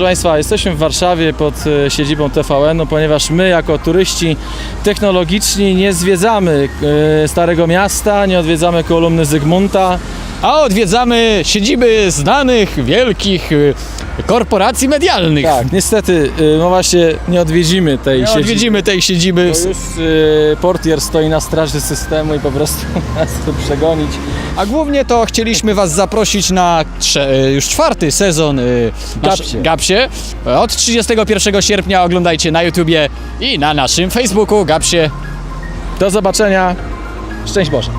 Proszę Państwa, jesteśmy w Warszawie pod e, siedzibą TVN-u, ponieważ my jako turyści technologiczni nie zwiedzamy e, Starego Miasta, nie odwiedzamy kolumny Zygmunta. A odwiedzamy siedziby znanych, wielkich y, korporacji medialnych. Tak, niestety, e, no właśnie nie odwiedzimy tej Nie siedziby. odwiedzimy tej siedziby. Bo już e, portier stoi na straży systemu i po prostu nas tu przegonić. A głównie to chcieliśmy Was zaprosić na trze- y, już czwarty sezon y, Gapsie. Gapsie. Od 31 sierpnia oglądajcie na YouTubie i na naszym Facebooku Gapsie. Do zobaczenia. Szczęść Boże.